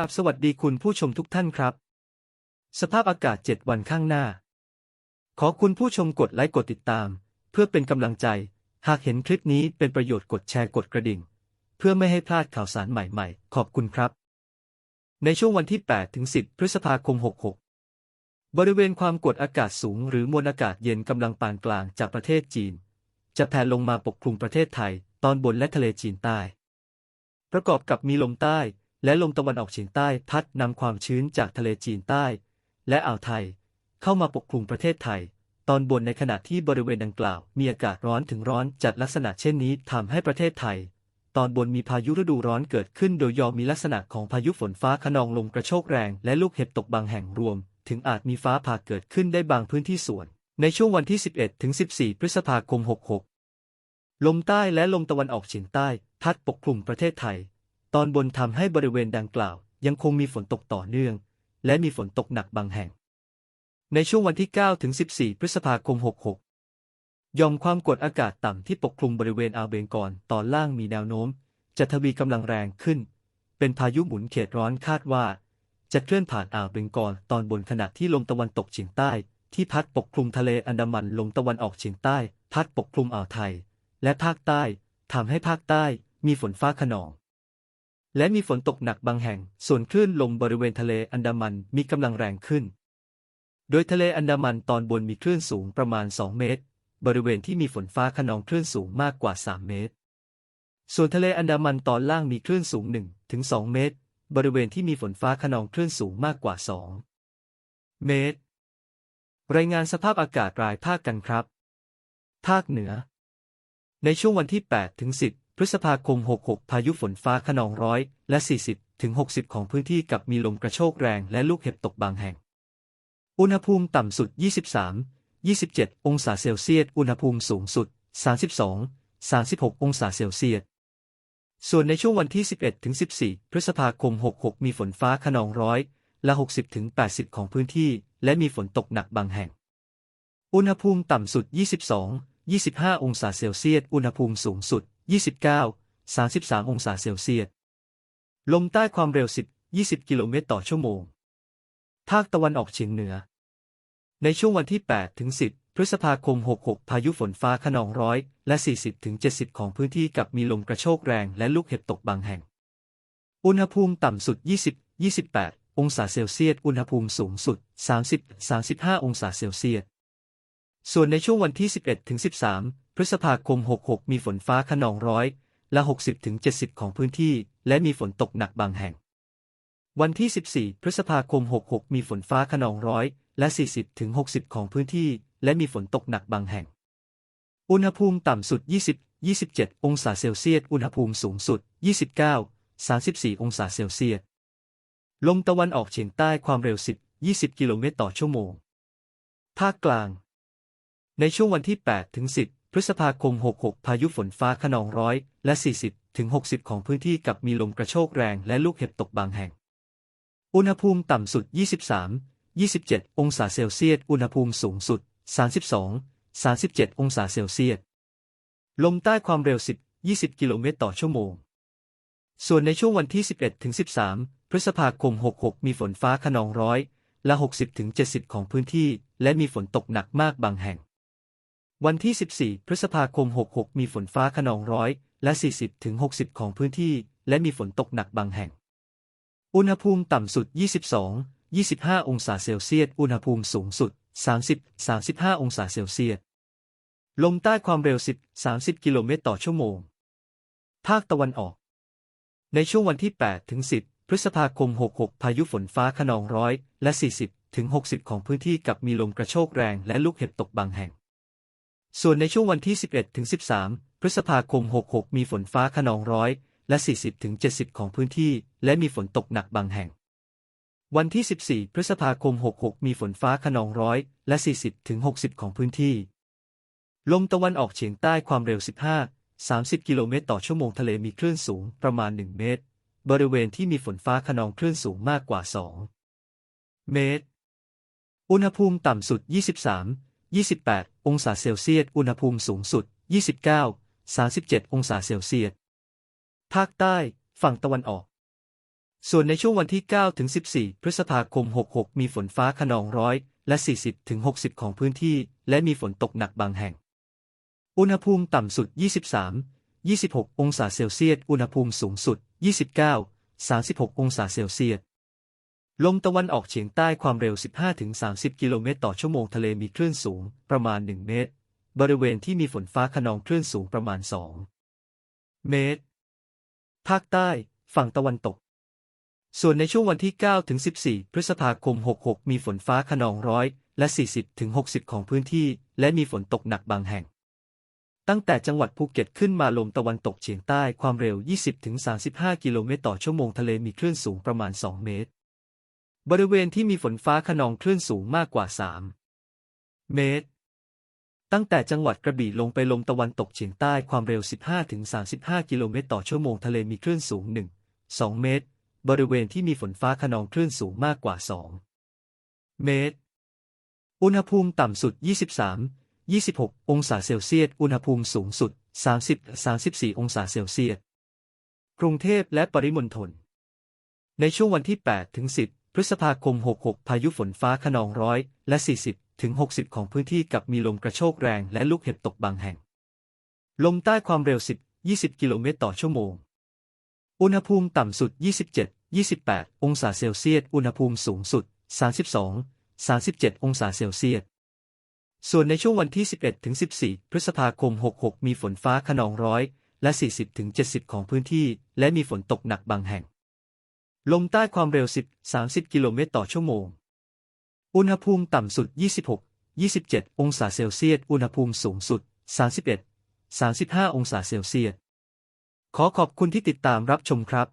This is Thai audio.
ราบสวัสดีคุณผู้ชมทุกท่านครับ สภาพอากาศ 7 วันข้างหน้า ขอคุณผู้ชมกดไลค์กดติดตาม เพื่อเป็นกำลังใจ หากเห็นคลิปนี้เป็นประโยชน์กดแชร์กดกระดิ่ง เพื่อไม่ให้พลาดข่าวสารใหม่ๆ ขอบคุณครับ ในช่วงวันที่ 8 ถึง 10 พฤษภาคม 66 บริเวณความกดอากาศสูง หรือมวลอากาศเย็นกำลังปานกลางจากประเทศจีน จะแผ่ลงมาปกคลุมประเทศไทย ตอนบนและทะเลจีนใต้ ประกอบกับมีลมใต้ และลมตะวันออกเฉียงใต้พัดนำความชื้นจากทะเลจีนใต้ และอ่าวไทย เข้ามาปกคลุมประเทศไทย ตอนบนในขณะที่บริเวณดังกล่าว มีอากาศร้อนถึงร้อนจัดลักษณะเช่นนี้ทำให้ประเทศไทย ตอนบนมีพายุฤดูร้อนเกิดขึ้นโดยยอมมีลักษณะของพายุฝนฟ้าขนองลมกระโชกแรงและลูกเห็บตกบางแห่งรวม ถึงอาจมีฟ้าผ่าเกิดขึ้นได้บางพื้นที่ส่วน ในช่วงวันที่ 11ถึง14 พฤษภาคม 66 ลมใต้และลมตะวันออกเฉียงใต้ พัดปกคลุมประเทศไทย ตอนบนทำให้บริเวณดังกล่าว ยังคงมีฝนตกต่อเนื่อง และมีฝนตกหนักบางแห่ง ในช่วงวันที่ 9 ถึง 14 พฤษภาคม 66ยอมความกดอากาศต่ำที่ปกคลุมบริเวณอาเบงกอลตอนล่างมีแนวโน้ม จะทวีกำลังแรงขึ้น เป็นพายุหมุนเขตร้อนคาดว่า จะเคลื่อนผ่านอ่าวเบงกอลตอนบนขณะที่ลมตะวันตกเฉียงใต้ ที่พัดปกคลุมทะเลอันดามันลมตะวันออกเฉียงใต้ พัดปกคลุมอ่าวไทย และภาคใต้ทำให้ภาคใต้มีฝนฟ้าขนอง และมีฝนตกหนักบางแห่ง ส่วนคลื่นลมบริเวณทะเลอันดามันมีกำลังแรงขึ้น โดยทะเลอันดามันตอนบนมีคลื่นสูงประมาณ 2 เมตร บริเวณที่มีฝนฟ้าขนองคลื่นสูงมากกว่า 3 เมตร ส่วนทะเลอันดามันตอนล่างมีคลื่นสูง1ถึง2เมตร บริเวณที่มีฝนฟ้าขนองคลื่นสูงมากกว่า 2 เมตร รายงานสภาพอากาศรายภาคกันครับ ภาคเหนือ ในช่วงวันที่8ถึง10 พฤษภาคม 66 พายุฝนฟ้าขนองร้อยและ 40 ถึง 60 ของพื้นที่กับมีลมกระโชกแรงและลูกเห็บตกบางแห่ง อุณหภูมิต่ำสุด 23 27 องศาเซลเซียส อุณหภูมิสูงสุด 32 36 องศาเซลเซียส ส่วนในช่วงวันที่ 11 ถึง 14 พฤษภาคม 66 มีฝนฟ้าขนองร้อยและ 60 ถึง 80 ของพื้นที่ และมีฝนตกหนักบางแห่ง อุณหภูมิต่ำสุด 22 25 องศาเซลเซียส อุณหภูมิสูงสุด29 33 องศาเซลเซียส ลมใต้ความเร็ว 10 20 กิโลเมตรต่อชั่วโมง ภาคตะวันออกเฉียงเหนือ ในช่วงวันที่ 8 ถึง 10 พฤษภาคม 66 พายุฝนฟ้าขนองร้อยและ 40 ถึง 70 ของพื้นที่กับมีลมกระโชกแรงและลูกเห็บตกบางแห่ง อุณหภูมิต่ำสุด 20 28 องศาเซลเซียส อุณหภูมิสูงสุด 30 35 องศาเซลเซียสส่วนในช่วงวันที่ 11 ถึง 13 พฤษภาคม 66 มีฝนฟ้าขนองร้อยและ 60ถึง70 ของพื้นที่ และมีฝนตกหนักบางแห่ง วันที่ 14 พฤษภาคม 66 มีฝนฟ้าขนองร้อยและ 40ถึง60 ของพื้นที่ และมีฝนตกหนักบางแห่ง อุณหภูมิต่ำสุด 20 27 องศาเซลเซียส อุณหภูมิสูงสุด 29 34 องศาเซลเซียส ลมตะวันออกเฉียงใต้ความเร็ว 10 20 กิโลเมตรต่อชั่วโมง ภาคกลาง ในช่วงวันที่ 8 ถึง 10 พฤษภาคม 66 พายุฝนฟ้าขนองร้อยและ 40 ถึง 60 ของพื้นที่กับมีลมกระโชกแรงและลูกเห็บตกบางแห่ง อุณหภูมิต่ำสุด 23 27 องศาเซลเซียส อุณหภูมิสูงสุด 32 37 องศาเซลเซียส ลมใต้ความเร็ว 10 20 กิโลเมตรต่อชั่วโมง ส่วนในช่วงวันที่ 11 ถึง 13 พฤษภาคม 66 มีฝนฟ้าขนองร้อยและ 60 ถึง 70 ของพื้นที่ และมีฝนตกหนักมากบางแห่ง วันที่ 14 พฤษภาคม 66 มีฝนฟ้าขนองร้อยและ 40 ถึง 60 ของพื้นที่ และมีฝนตกหนักบางแห่ง อุณหภูมิต่ำสุด 22 25 องศาเซลเซียส อุณหภูมิสูงสุด 30 35 องศาเซลเซียส ลมใต้ความเร็ว 10 30 กิโลเมตรต่อชั่วโมง ภาคตะวันออก ในช่วงวันที่ 8 ถึง 10 พฤษภาคม 66 พายุฝนฟ้าขนองร้อยและ 40 ถึง 60 ของพื้นที่กับมีลมกระโชกแรงและลูกเห็บตกบางแห่ง ส่วนในช่วงวันที่ 11 ถึง 13 พฤษภาคม 66 มีฝนฟ้าขนองร้อยและ 40 ถึง 70 ของพื้นที่ และมีฝนตกหนักบางแห่ง วันที่ 14 พฤษภาคม 66 มีฝนฟ้าขนองร้อยและ 40 ถึง 60 ของพื้นที่ ลมตะวันออกเฉียงใต้ความเร็ว 15 30 กิโลเมตรต่อชั่วโมงทะเลมีคลื่นสูงประมาณ 1 เมตร บริเวณที่มีฝนฟ้าขนองคลื่นสูงมากกว่า 2 เมตร อุณหภูมิต่ำสุด 23 28 องศาเซลเซียส อุณหภูมิสูงสุด 29 37 องศาเซลเซียส ภาคใต้ ฝั่งตะวันออก ส่วนในช่วงวันที่ 9 ถึง 14 พฤษภาคม 66 มีฝนฟ้าขนองร้อยและ 40 ถึง 60 ของพื้นที่ และมีฝนตกหนักบางแห่ง อุณหภูมิต่ำสุด 23 26 องศาเซลเซียส อุณหภูมิสูงสุด 29 36 องศาเซลเซียส ลมตะวันออกเฉียงใต้ความเร็ว 15-30 กิโลเมตรต่อชั่วโมงทะเลมีคลื่นสูงประมาณ 1 เมตร บริเวณที่มีฝนฟ้าขนองคลื่นสูงประมาณ 2 เมตร ภาคใต้ ฝั่งตะวันตก ส่วนในช่วงวันที่ 9 ถึง 14 พฤษภาคม 66 มีฝนฟ้าขนองร้อยและ 40 ถึง 60 ของพื้นที่ และมีฝนตกหนักบางแห่ง ตั้งแต่จังหวัดภูเก็ตขึ้นมาลมตะวันตกเฉียงใต้ความเร็ว 20ถึง35 กิโลเมตรต่อชั่วโมงทะเลมีคลื่นสูงประมาณ 2 เมตร บริเวณที่มีฝนฟ้าขนองคลื่นสูงมากกว่า 3 เมตร ตั้งแต่จังหวัดกระบี่ลงไปลมตะวันตกเฉียงใต้ความเร็ว 15-35 กิโลเมตรต่อชั่วโมงทะเลมีคลื่นสูง 1 2 เมตร บริเวณที่มีฝนฟ้าขนองคลื่นสูงมากกว่า 2 เมตร อุณหภูมิต่ำสุด 23 26 องศาเซลเซียส อุณหภูมิสูงสุด 30 34 องศาเซลเซียส กรุงเทพและปริมณฑล ในช่วงวันที่ 8 ถึง 10 พฤษภาคม 66 พายุฝนฟ้าขนองร้อยและ 40 ถึง 60 ของพื้นที่กับมีลมกระโชกแรงและลูกเห็บตกบางแห่ง ลมใต้ความเร็ว 10 20 กิโลเมตรต่อชั่วโมง อุณหภูมิต่ำสุด 27 28 องศาเซลเซียส อุณหภูมิสูงสุด 32 37 องศาเซลเซียส ส่วนในช่วงวันที่ 11 ถึง 14 พฤษภาคม 66 มีฝนฟ้าขนองร้อยและ 40 ถึง 70 ของพื้นที่ และมีฝนตกหนักบางแห่ง ลมใต้ความเร็ว 10 30 กิโลเมตรต่อชั่วโมง อุณหภูมิต่ำสุด 26 27 องศาเซลเซียส อุณหภูมิสูงสุด 31 35 องศาเซลเซียส ขอขอบคุณที่ติดตามรับชมครับ